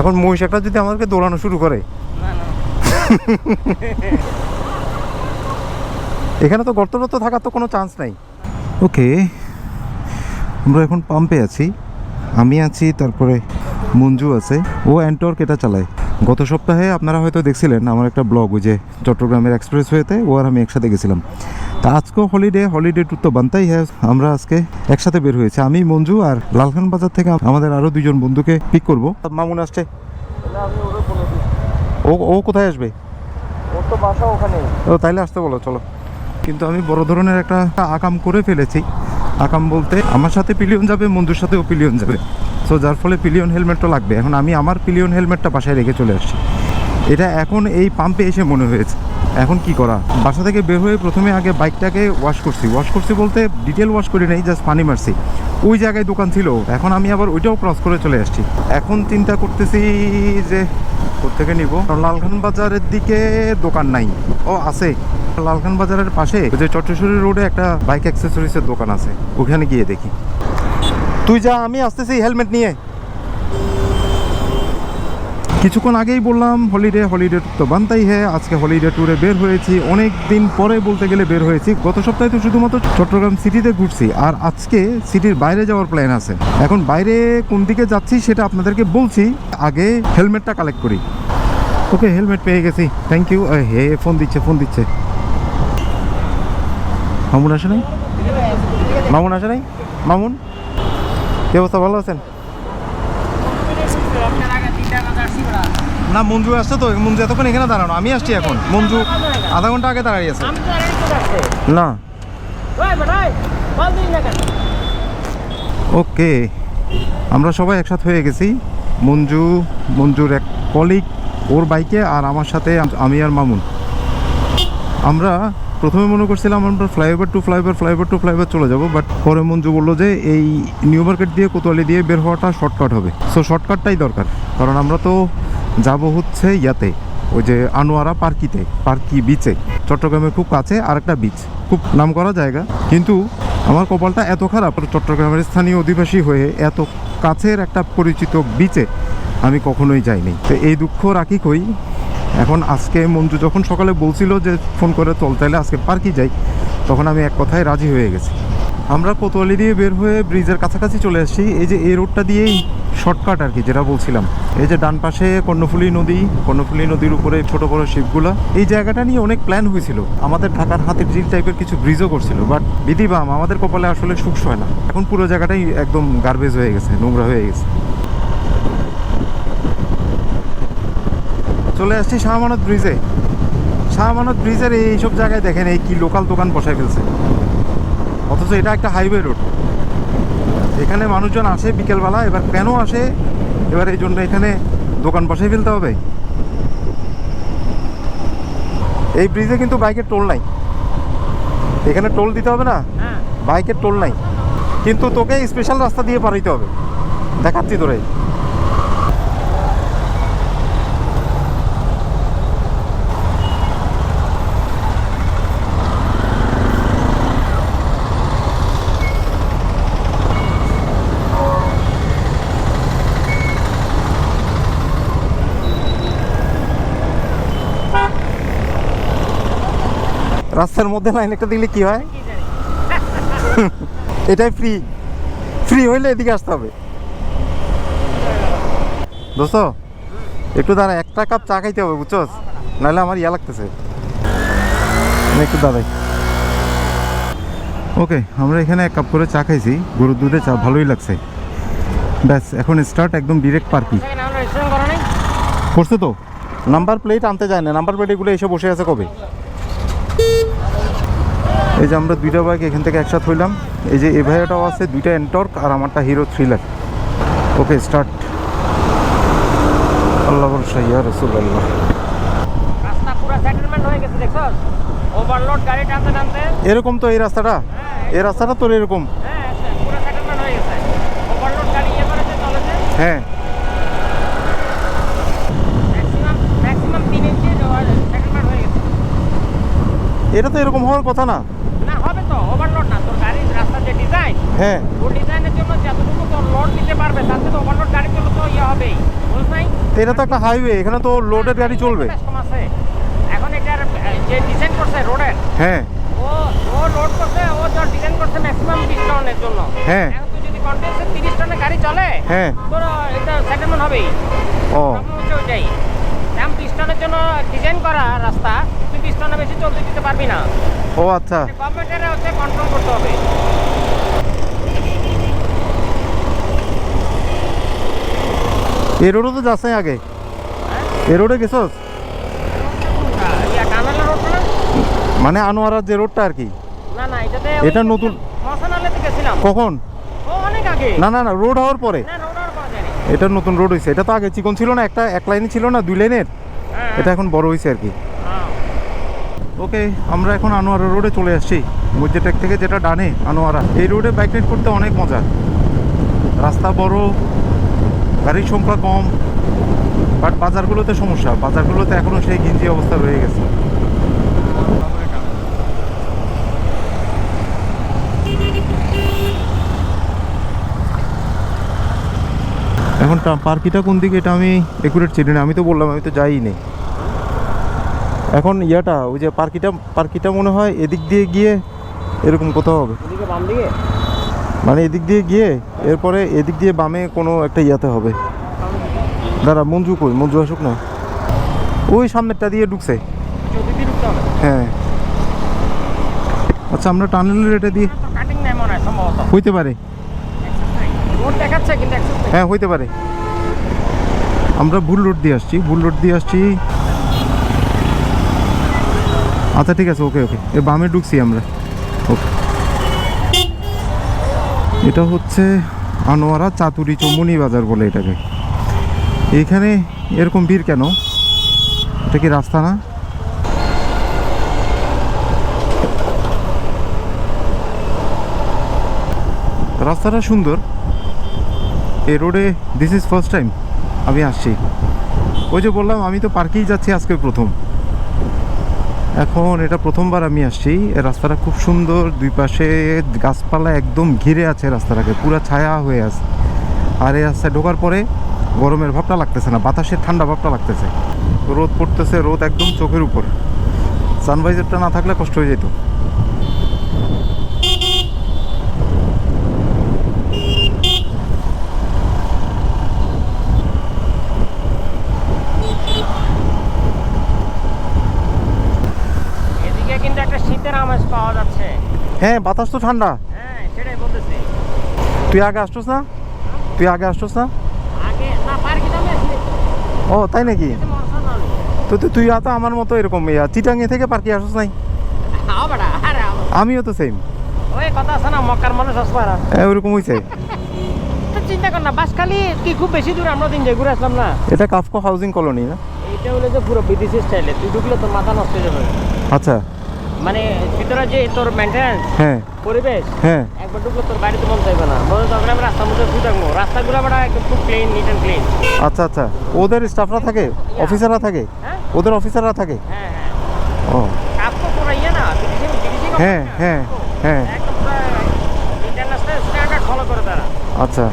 এখন মহিষ একটা যদি আমাদেরকে দৌড়ানো শুরু করে। এখানে তো গর্ত টর্ত থাকার তো কোনো চান্স নাই। ওকে আমরা এখন পাম্পে আছি। আমি আছি, তারপরে মঞ্জু আছে। ও অ্যান্টর্ক এটা চালায়? গত সপ্তাহে আপনারা হয়তো দেখছিলেন আমার একটা ব্লগ ওই যে চট্টগ্রামের এক্সপ্রেস ওয়েতে ও আর আমি একসাথে গেছিলাম। তা আজকেও হলিডে হলিডে ট্যুর তো বানতাই হ্যাঁ। আমরা আজকে একসাথে বের হয়েছে। আমি মঞ্জু আর লালখান বাজার থেকে আমাদের আরও দুজন বন্ধুকে পিক করব। মামুন আসছে। ও ও কোথায় আসবে? ও তাইলে আসতে বলো চলো। কিন্তু আমি বড় ধরনের একটা আকাম করে ফেলেছি। আকাম বলতে আমার সাথে পিলিয়ন যাবে বন্ধুর সাথেও পিলিয়ন যাবে। সো যার ফলে পিলিয়ন হেলমেটটা লাগবে। এখন আমি আমার পিলিয়ন হেলমেটটা বাসায় রেখে চলে আসছি। এটা এখন এই পাম্পে এসে মনে হয়েছে। এখন কি করা? বাসা থেকে বের হয়ে প্রথমে আগে বাইকটাকে ওয়াশ করছি। ওয়াশ করছি বলতে ডিটেল ওয়াশ করি নাই জাস্ট পানি মারছি। ওই জায়গায় দোকান ছিল। এখন আমি আবার ওইটাও ক্রস করে চলে আসছি। এখন চিন্তা করতেছি যে কোথেকে নিব? লালখান বাজারের দিকে দোকান নাই। ও, আছে। লালখান বাজারের পাশে যে চট্টেশ্বরী রোডে একটা বাইক অ্যাক্সেসরিজের দোকান আছে। ওখানে গিয়ে দেখি। তুই যা, আমি আসতেছি হেলমেট নিয়ে। কিছুক্ষণ আগেই বললাম হলিডে হলিডে তো বানতাই হ্যাঁ আজকে হলিডে ট্যুরে বের হয়েছি। অনেক দিন পরে বলতে গেলে বের হয়েছি। গত সপ্তাহে তো শুধুমাত্র চট্টগ্রাম সিটিতে ঘুরছি। আর আজকে সিটির বাইরে যাওয়ার প্ল্যান আছে। এখন বাইরে কোন দিকে যাচ্ছি সেটা আপনাদেরকে বলছি। আগে হেলমেটটা কালেক্ট করি। ওকে হেলমেট পেয়ে গেছি। থ্যাংক ইউ হে ফোন দিচ্ছে ফোন দিচ্ছে। মামুন আসে নাই? মামুন আসে নাই? মামুন? কি অবস্থা? ভালো আছেন? না মঞ্জু আসছে তো মঞ্জু এতক্ষণ এখানে দাঁড়ানো আমি আসছি এখন। মঞ্জু আধা ঘণ্টা আগে দাঁড়িয়ে আছে। না। ওকে আমরা সবাই একসাথে হয়ে গেছি। মঞ্জু মঞ্জুর এক কলিগ ওর বাইকে আর আমার সাথে আমি আর মামুন। আমরা প্রথমে মনে করছিলাম আমরা flyover to flyover flyover to flyover চলে যাব বাট পরে মঞ্জু বলল যে এই নিউ মার্কেট দিয়ে কোতোয়ালি দিয়ে বের হওয়াটা শর্টকাট হবে। সো শর্টকাটটাই দরকার। কারণ আমরা তো যাব হচ্ছে ইয়াতে, ওই যে আনোয়ারা পার্কিতে, পার্কি বিচে চট্টগ্রামের খুব কাছে আর একটা বিচ খুব নাম করা জায়গা। কিন্তু আমার কপালটা এত খারাপ, চট্টগ্রামের স্থানীয় অধিবাসী হয়ে এত কাছের একটা পরিচিত বিচে আমি কখনোই যাইনি। তো এই দুঃখ রাখি কই, এখন আজকে মঞ্জু যখন সকালে বলছিল যে ফোন করে, চল তাইলে আজকে পার্কে যাই, তখন আমি এক কথায় রাজি হয়ে গেছি। আমরা কোতোয়ালি দিয়ে বের হয়ে ব্রিজের কাছাকাছি চলে আসছি এই যে এই রোডটা দিয়েই শর্টকাট আর কি, যেটা বলছিলাম। এই যে ডান পাশে কর্ণফুলী নদী, কর্ণফুলী নদীর উপরে ছোট বড় শিপগুলা। এই জায়গাটা নিয়ে অনেক প্ল্যান হয়েছিল। আমাদের ঢাকার হাতের ঝিল টাইপের কিছু ব্রিজও করছিল বাট বিধিবাম, আমাদের কপালে আসলে সুখ হয় না। এখন পুরো জায়গাটাই একদম গার্বেজ হয়ে গেছে, নোংরা হয়ে গেছে। চলে আসছি শাহমানত ব্রিজে শাহমানত ব্রিজের এইসব জায়গায় দেখেন, এই কি লোকাল দোকান বসায় ফেলছে। অথচ এটা একটা হাইওয়ে রোড এখানে মানুষজন আসে বিকেলবেলা এবার কেন আসে? এবার এই জন্য এখানে দোকান বসাই ফেলতে হবে। এই ব্রিজে কিন্তু বাইকের টোল নাই। এখানে টোল দিতে হবে না? হ্যাঁ। বাইকের টোল নাই। কিন্তু তোকে স্পেশাল রাস্তা দিয়ে পার হইতে হবে। দেখাচ্ছি তোরে। রাস্তার মধ্যে লাইন একটা দিলে কি হয়? এটাই ফ্রি ফ্রি হইলে এদিকে আসতে হবে। দোস্ত একটু দাঁড়া একটা কাপ চা খাইতে হবে বুঝছস? নাহলে আমার ইয়া লাগতেছে। একটু দাঁড়াই। ওকে আমরা এখানে এক কাপ করে চা খাইছি। গরুর দুধে চা ভালোই লাগছে। ব্যাস এখন স্টার্ট একদম ডিরেক্ট পার্কি করছে তো? নাম্বার প্লেট আনতে যায় না। নাম্বার প্লেট এগুলো এসে বসে আছে কবে? এই যে আমরা দুইটা বাইক এখান থেকে একসাথে হইলাম। এই যে এভাইটাও আছে দুইটা এন্টর্ক আর আমারটা হিরো থ্রিলার ওকে স্টার্ট আল্লাহ ইয়া রসুল্লাহ হয়ে গাড়ি টানতে টানতে। এরকম তো এই রাস্তাটা? হ্যাঁ এই রাস্তাটা তোর এরকম? হ্যাঁ ইয়ে হ্যাঁ। এটা তো এরকম হওয়ার কথা না। ওভারলোড না তোর গাড়ির রাস্তার যে ডিজাইন হ্যাঁ। ওর ডিজাইনের জন্য যতটুকু তোর লোড নিতে পারবে তাতে তো ওভারলোড গাড়ি চলে তো ইয়ে হবেই ওই বুঝ নাই? তো এটা তো একটা হাইওয়ে এখানে তো লোডের গাড়ি চলবে। এখন এটার যে ডিজাইন করছে রোডের হ্যাঁ। ও ও লোড করছে ও যা ডিজাইন করছে ম্যাক্সিমাম বিশ টনের জন্য। হ্যাঁ। তুই যদি কন্টিনিউসে তিরিশ টনের গাড়ি চলে হ্যাঁ। তোর এটা সেটেলমেন্ট হবেই। ও। ওইটাই। এখন বিশ টনের জন্য ডিজাইন করা রাস্তা বিশ চলতে দিতে পারবি না। ও আচ্ছা। গভর্নমেন্টের হচ্ছে কন্ট্রোল করতে হবে। এ রোডও তো যাচ্ছে আগে। এ রোডে গেছস? রোড মানে আনোয়ারার যে রোডটা আর কি? না না এটাতে এটা নতুন- গেছিলাম। কখন? ও অনেক আগে। না না না রোড হওয়ার পরে। না রোড পাওয়া যায়নি। এটা নতুন রোড হয়েছে এটা তো আগে চিকন ছিল না একটা এক লাইনে ছিল না দুই লাইনের হ্যাঁ, এটা এখন বড় হয়েছে আর কি। হ্যাঁ। ওকে, আমরা এখন আনোয়ারা রোডে চলে আসছি। মসজিদটেক থেকে যেটা ডানে, আনোয়ারা। এই রোডে বাইক রাইড করতে অনেক মজা। রাস্তা বড়, গাড়ির সংখ্যা কম বাট বাজারগুলোতে সমস্যা। বাজারগুলোতে এখনও সেই গিঞ্জি অবস্থা রয়ে গেছে। এখন পার্কিটা কোন দিকে এটা আমি একুরেট চিনি না। আমি তো বললাম, আমি তো যাই নেই এখন ইয়াটা ওই যে পার্কিটা পার্কিটা মনে হয় এদিক দিয়ে গিয়ে এরকম কোথাও হবে। মানে এদিক দিয়ে গিয়ে এরপরে এদিক দিয়ে বামে কোনো একটা ইয়াতে হবে। দাঁড়া মঞ্জু কই? মঞ্জু আসুক না। ওই সামনেরটা দিয়ে ঢুকছে। হ্যাঁ। আচ্ছা আমরা টানেলের এটা দিয়ে হয় হইতে পারে। হ্যাঁ হইতে পারে। আমরা ভুল রোড দিয়ে আসছি ভুল রোড দিয়ে আসছি। আচ্ছা ঠিক আছে, ওকে ওকে। এ বামে ঢুকছি আমরা। ওকে। এটা হচ্ছে আনোয়ারা চাতুরি চৌমনি বাজার বলে এটাকে। এইখানে এরকম ভিড় কেন? এটা কি রাস্তা না? রাস্তাটা সুন্দর। এই রোডে দিস ইজ ফার্স্ট টাইম আমি আসছি। ওই যে বললাম, আমি তো পার্কেই যাচ্ছি আজকে প্রথম। এখন এটা প্রথমবার আমি আসছি। রাস্তাটা খুব সুন্দর, দুই পাশে গাছপালা একদম ঘিরে আছে রাস্তাটাকে, পুরো ছায়া হয়ে আছে। আর এই রাস্তায় ঢোকার পরে গরমের ভাবটা লাগতেছে না, বাতাসের ঠান্ডা ভাবটা লাগতেছে। রোদ পড়তেছে, রোদ একদম চোখের উপর। সানভাইজারটা না থাকলে কষ্ট হয়ে যেত এদিকে কিন্তু একটা শীতের আমেজ পাওয়া যাচ্ছে হ্যাঁ বাতাস তো ঠান্ডা। হ্যাঁ সেটাই বলতেছি। তুই আগে আসছিস না? তুই আগে আসছিস না? আগে না পার্কে ও তাই নাকি? তো তুই তো আমার মতো এরকম ইয়া চিটাঙ্গি থেকে পার্কে আসছিস নাই? হ্যাঁ আমিও তো সেম ওই কথা আছে না মক্কার মানুষ আসবারা ওরকম হয়েছে তো চিন্তা কর না বাসখালি কি খুব বেশি দূর আমরা দিন ঘুরে আসলাম না? এটা কাফকো হাউজিং কলোনি না? এইটা হলো যে পুরো বিদেশি স্টাইলে তুই ঢুকলে তোর মাথা নষ্ট হয়ে যাবে। আচ্ছা। মানে ভিতরে যে তোর মেনটেন্স হ্যাঁ। পরিবেশ হ্যাঁ। একবার ঢুকলে তোর বাড়িতে মন চাইবে না। তখন আমরা রাস্তার মধ্যে শুয়ে থাকব। রাস্তাগুলো আমরা একদম খুব ক্লিন নিট অ্যান্ড ক্লিন আচ্ছা আচ্ছা। ওদের স্টাফরা থাকে? অফিসাররা থাকে? হ্যাঁ। ওদের অফিসাররা থাকে? হ্যাঁ হ্যাঁ। ও। কাজ তো পুরো ইয়ে না বিদেশি বিদেশি হ্যাঁ, হ্যাঁ, হ্যাঁ। ইন্টারন্যাশনাল স্ট্যান্ডার্ড ফলো করে তারা। আচ্ছা।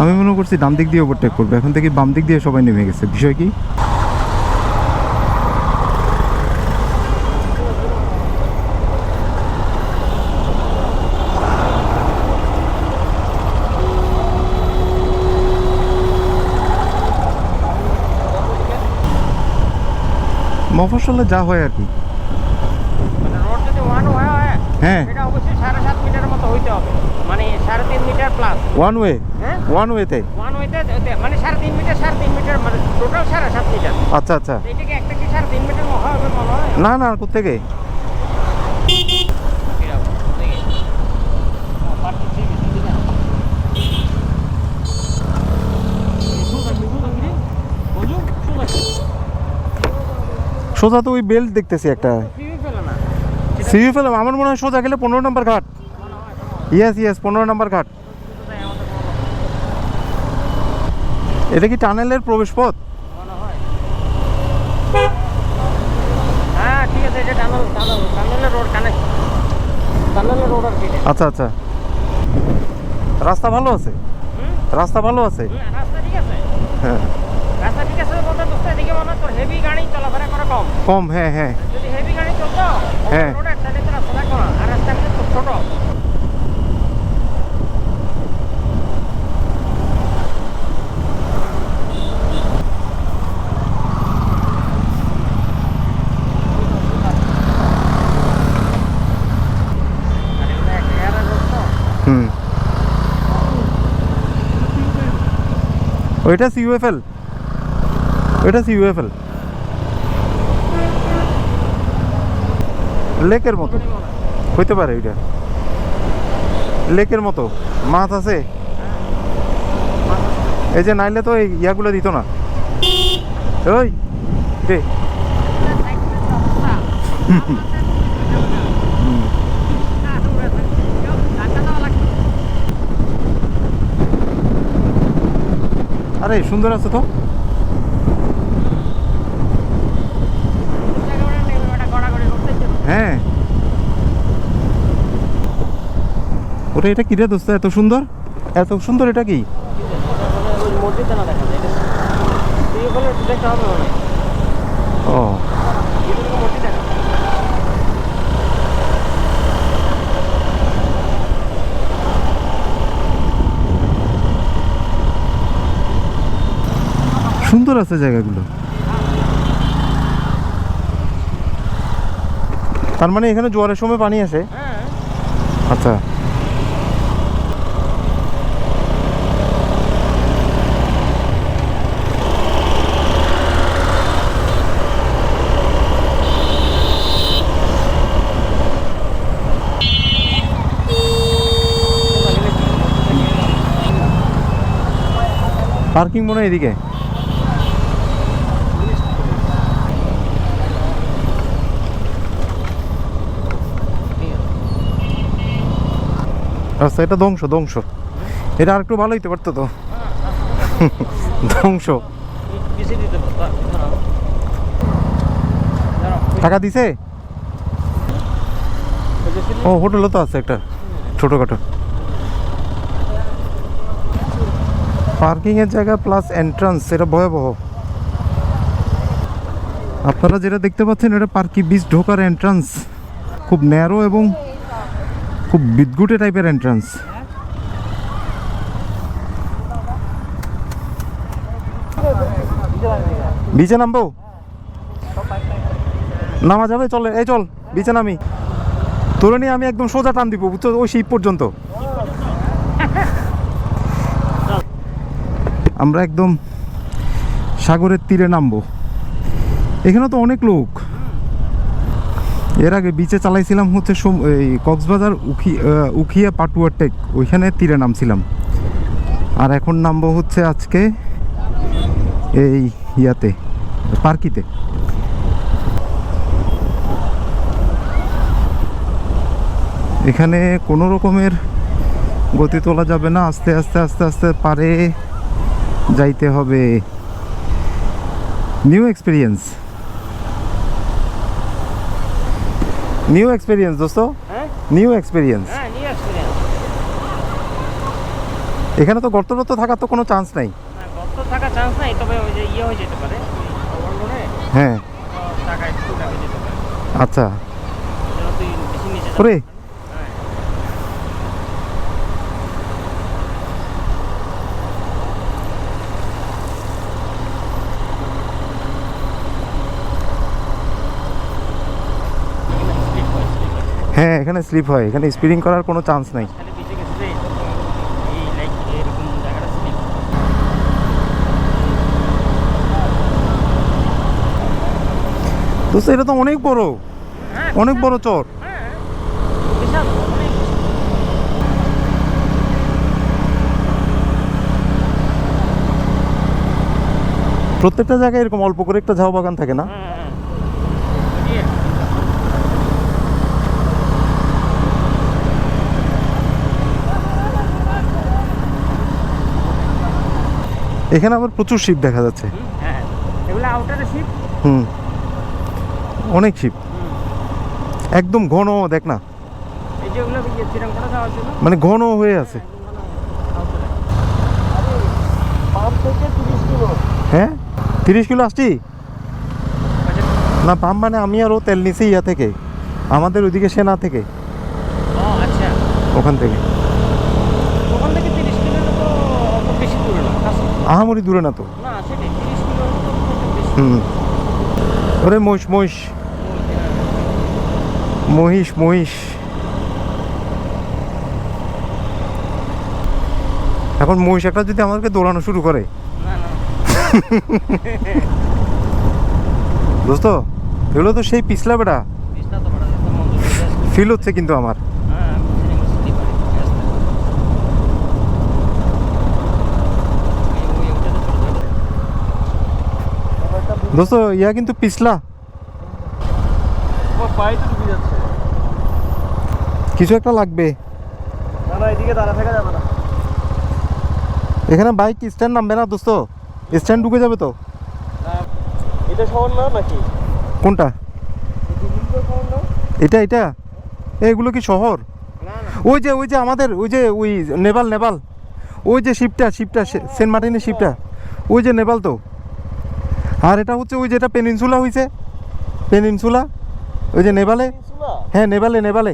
আমি মনে করছি ডান দিক দিয়ে ওভারটেক করবে। এখন থেকে বাম দিক দিয়ে সবাই নেমে গেছে। বিষয় কি? মফস্বলে যা হয় আর কি। মানে হ্যাঁ এটা অবশ্যই সাড়ে সাত মিটারের মতো হইতে হবে। মানে সাড়ে তিন মিটার প্লাস ওয়ান ওয়ে হ্যাঁ। ওয়ান ওয়েতে ওয়ান ওয়েতে মানে সাড়ে তিন মিটার সাড়ে তিন মিটার মানে টোটাল সাড়ে সাত মিটার। আচ্ছা আচ্ছা। এটাকে একটা কি সাড়ে তিন মিটার হবে মনে হয়? না না কোথেকে সোজা তো ওই বেল্ট দেখতেছি একটা। সিভি ফেলাম আমার মনে হয় সোজা গেলে পনেরো নম্বর ঘাট। ইয়েস ইয়েস পনেরো নম্বর ঘাট। এটা কি টানেলের প্রবেশ পথ হ্যাঁ। আচ্ছা আচ্ছা। রাস্তা ভালো আছে? রাস্তা ভালো আছে। হ্যাঁ রাস্তা ঠিক আছে বলতে দোস্ত এদিকে মনে হয় তোর হেভি গাড়ি চলাফেরা করা কম। কম হ্যাঁ হ্যাঁ। যদি হেভি গাড়ি চলতো হ্যাঁ। রোডে তাহলে তো রাস্তা থাকব না আর রাস্তা কিন্তু ছোট। ওইটা সিইউএফএল ওইটা সিইউএফএল লেকের মতো। হইতে পারে ওইটা। লেকের মতো। মাছ আছে। এই যে নাইলে তো এই ইয়াগুলো দিত না। ওই রে আরে, সুন্দর আছে তো। হ্যাঁ। ওরে এটা কি রে দোস্ত? এত সুন্দর? এত সুন্দর এটা কি? ও। সুন্দর আছে জায়গাগুলো। তার মানে এখানে জোয়ারের সময় পানি আসে আচ্ছা। পার্কিং মনে হয় এদিকে। রাস্তা এটা ধ্বংস ধ্বংস। এটা আর একটু ভালো হইতে পারতো তো। ধ্বংস। টাকা দিছে? ও, হোটেলও তো আছে একটা, ছোটোখাটো। পার্কিং এর জায়গা প্লাস এন্ট্রান্স এটা ভয়াবহ। আপনারা যেটা দেখতে পাচ্ছেন, এটা পার্কি বিচ ঢোকার এন্ট্রান্স খুব ন্যারো এবং খুব বিদগুটে টাইপের এন্ট্রান্স বিচে নামবো? নামা যাবে চলে, এই চল বিচে নামি তোরে নিয়ে আমি একদম সোজা টান দিব, বুঝছ? ওই শিপ পর্যন্ত। আমরা একদম সাগরের তীরে নামবো। এখানে তো অনেক লোক। এর আগে বিচে চালাইছিলাম হচ্ছে এই কক্সবাজার, উখি উখিয়া, পাটুয়া, টেক, ওইখানে তীরে নামছিলাম। আর এখন নামবো হচ্ছে আজকে এই ইয়াতে, পার্কিতে। এখানে কোনো রকমের গতি তোলা যাবে না, আস্তে আস্তে আস্তে আস্তে পারে যাইতে হবে। নিউ এক্সপিরিয়েন্স নিউ এক্সপিরিয়েন্স দোস্ত নিউ এক্সপিরিয়েন্স এখানে তো গর্ত টর্ত থাকার তো কোনো চান্স নাই। থাকার চান্স নাই তবে ওই যে ইয়ে হয়ে যেতে পারে হ্যাঁ। টাকা একটু টাকা যেতে পারে। আচ্ছা। ওরে না। হ্যাঁ। এখানে slip হয়, slip হয়। হ্যাঁ এখানে স্লিপ হয়। এখানে স্পিডিং করার কোনো চান্স নাই। দোস্ত এটা তো অনেক বড়। হ্যাঁ অনেক বড় চর। হ্যাঁ প্রত্যেকটা জায়গায় এরকম অল্প করে একটা ঝাউ বাগান থাকে না? এখানে আবার প্রচুর শিপ দেখা যাচ্ছে। হ্যাঁ হুম। অনেক শিপ একদম ঘন দেখ না। ইয়ে মানে ঘন হয়ে আছে। এ। হ্যাঁ তিরিশ কিলো। আসছি? না পাম্প মানে আমি আর ও তেল নিছি ইয়া থেকে। আমাদের ওইদিকে সেনা থেকে। আচ্ছা। ওখান থেকে ওখান থেকে তিরিশ কিলো তো অত বেশি দূরে না কাছে। আহামরি দূরে না তো। হুম। ওরে মহিষ মহিষ। মহিষ মহিষ। এখন মহিষ একটা যদি আমাদেরকে দৌড়ানো শুরু করে। দোস্ত এগুলো তো সেই পিছলা বেটা। ফিল হচ্ছে কিন্তু আমার হ্যাঁ আমি বুঝিনি, আমার slippery, ব্যস্ত। ওই- ওই ওটাতে চলে যাবে। দোস্ত ইয়া কিন্তু পিছলা। কিছু একটা লাগবে। এখানে বাইক স্ট্যান্ড নামবে না দোস্ত। স্ট্যান্ড ঢুকে যাবে তো। এটা শহর না নাকি? কোনটা? এটা এটা এগুলো কি শহর। ওই যে ওই যে আমাদের ওই যে ওই নেপাল নেপাল। ওই যে শিপটা শিপটা সেন্ট মার্টিনের শিপটা। ওই যে নেপাল তো। আর এটা হচ্ছে ওই যেটা পেনিনসুলা হয়েছে পেনিনসুলা? ওই যে নেপালে? হ্যাঁ নেপালে নেপালে।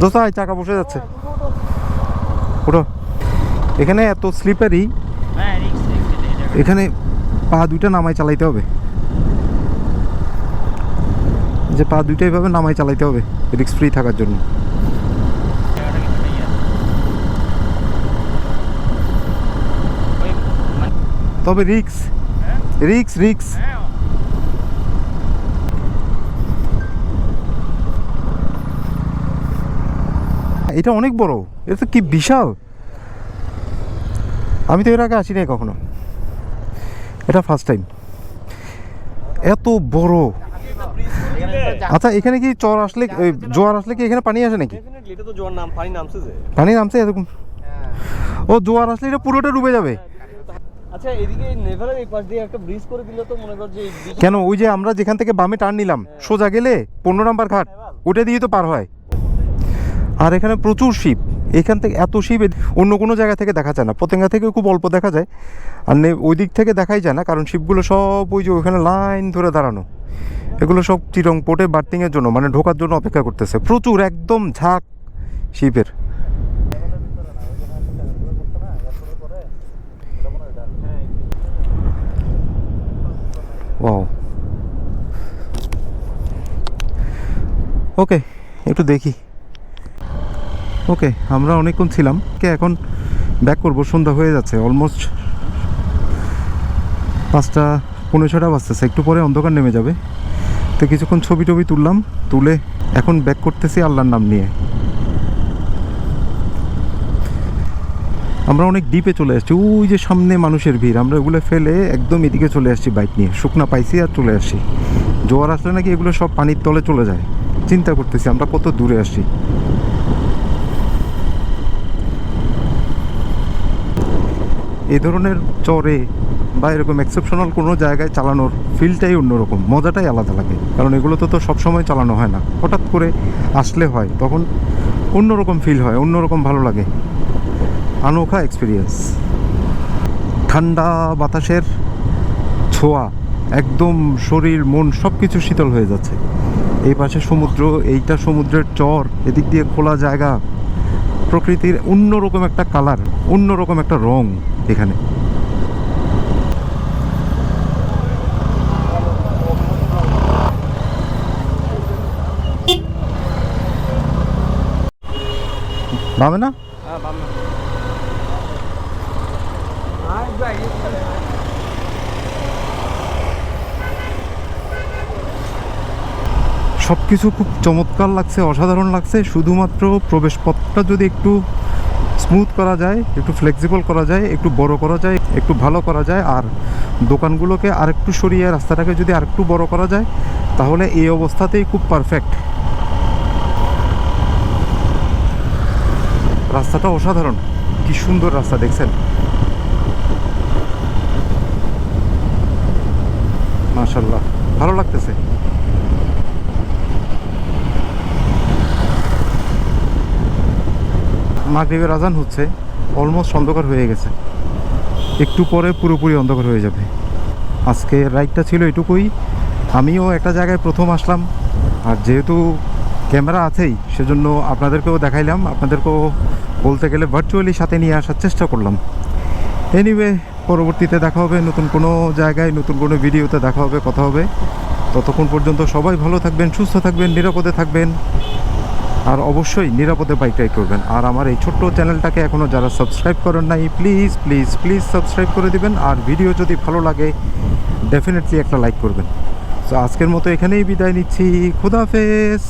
দোস্ত আয় চাকা বসে যাচ্ছে। ওটো এখানে এত স্লিপারি হ্যাঁ, এখানে পা দুইটা নামাই চালাইতে হবে। যে পা দুইটা এভাবে নামাই চালাইতে হবে রিক্স ফ্রি থাকার জন্য। তবে রিক্স হ্যাঁ? রিক্স রিক্স হ্যাঁ, এটা অনেক বড়। এটা তো কি বিশাল? আমি তো এর আগে আসি নাই কখনো। এটা ফার্স্ট টাইম এত বড়। আচ্ছা এখানে কি চর আসলে জোয়ার আসলে কি এখানে পানি আসে নাকি? পানি নামছে যে। পানি নামছে এরকম? ও জোয়ার আসলে এটা পুরোটা ডুবে যাবে। আচ্ছা এদিকে নেভারের এই পাশ দিয়ে একটা ব্রিজ করে দিলে তো মনে কর যে কেন? ওই যে আমরা যেখান থেকে বামে টার্ন নিলাম সোজা গেলে পনেরো নাম্বার ঘাট ওটা দিয়ে তো পার হয়। আর এখানে প্রচুর শিপ এখান থেকে এত শিপ অন্য কোনো জায়গা থেকে দেখা যায় না। পতেঙ্গা থেকে খুব অল্প দেখা যায়। আর ওই দিক থেকে দেখাই যায় না কারণ শিপগুলো সব ওই যে ওখানে লাইন ধরে দাঁড়ানো। এগুলো সব চিরং পোর্টে বার্থিংয়ের জন্য মানে ঢোকার জন্য অপেক্ষা করতেছে। প্রচুর একদম ঝাঁক শিপের ও ওকে একটু দেখি। ওকে আমরা অনেকক্ষণ ছিলাম। কে এখন ব্যাক করব। সন্ধ্যা হয়ে যাচ্ছে। অলমোস্ট পাঁচটা পনেরো ছটা বাজতেছে। একটু পরে অন্ধকার নেমে যাবে। তো কিছুক্ষণ ছবি টবি তুললাম। তুলে এখন ব্যাক করতেছি আল্লাহর নাম নিয়ে। আমরা অনেক ডিপে চলে আসছি। ওই যে সামনে মানুষের ভিড়, আমরা ওগুলো ফেলে একদম এদিকে চলে আসছি বাইক নিয়ে। শুকনা পাইছি আর চলে আসছি। জোয়ার আসলে নাকি এগুলো সব পানির তলে চলে যায়। চিন্তা করতেছি, আমরা কত দূরে আসছি? এ ধরনের চরে বা এরকম এক্সেপশনাল কোনো জায়গায় চালানোর ফিলটাই অন্যরকম। মজাটাই আলাদা লাগে। কারণ এগুলো তো তো সবসময় চালানো হয় না। হঠাৎ করে আসলে হয়, তখন অন্যরকম ফিল হয়, অন্যরকম ভালো লাগে। আনোখা এক্সপিরিয়েন্স ঠান্ডা বাতাসের ছোঁয়া, একদম শরীর, মন সব কিছু শীতল হয়ে যাচ্ছে। এই পাশে সমুদ্র, এইটা সমুদ্রের চর, এদিক দিয়ে খোলা জায়গা। প্রকৃতির অন্যরকম একটা কালার অন্যরকম একটা রং এখানে। না হ্যাঁ, বাম- সব কিছু খুব চমৎকার লাগছে, অসাধারণ লাগছে। শুধুমাত্র প্রবেশপথটা যদি একটু স্মুথ করা যায়, একটু ফ্লেক্সিবল করা যায়, একটু বড় করা যায়, একটু ভালো করা যায়, আর দোকানগুলোকে আরেকটু সরিয়ে, রাস্তাটাকে যদি আরেকটু বড় করা যায়, তাহলে এই অবস্থাতেই খুব পারফেক্ট রাস্তাটা অসাধারণ। কি সুন্দর রাস্তা, দেখছেন? মাশাল্লাহ ভালো লাগতেছে। মাগরিবের আজান হচ্ছে, অলমোস্ট অন্ধকার হয়ে গেছে। একটু পরে পুরোপুরি অন্ধকার হয়ে যাবে। আজকে রাইডটা ছিল এটুকুই। আমিও একটা জায়গায় প্রথম আসলাম। আর যেহেতু ক্যামেরা আছেই, সেজন্য আপনাদেরকেও দেখাইলাম। আপনাদেরকেও বলতে গেলে ভার্চুয়ালি সাথে নিয়ে আসার চেষ্টা করলাম। এনিওয়ে পরবর্তীতে দেখা হবে, নতুন কোনো জায়গায়, নতুন কোনো ভিডিওতে দেখা হবে, কথা হবে। ততক্ষণ পর্যন্ত সবাই ভালো থাকবেন, সুস্থ থাকবেন, নিরাপদে থাকবেন। আর অবশ্যই নিরাপদে বাইক রাইড করবেন। আর আমার এই ছোট্ট চ্যানেলটাকে এখনও যারা সাবস্ক্রাইব করেন নাই প্লিজ প্লিজ প্লিজ সাবস্ক্রাইব করে দিবেন। আর ভিডিও যদি ভালো লাগে ডেফিনেটলি একটা লাইক করবেন। তো আজকের মতো এখানেই বিদায় নিচ্ছি। খুদাফেজ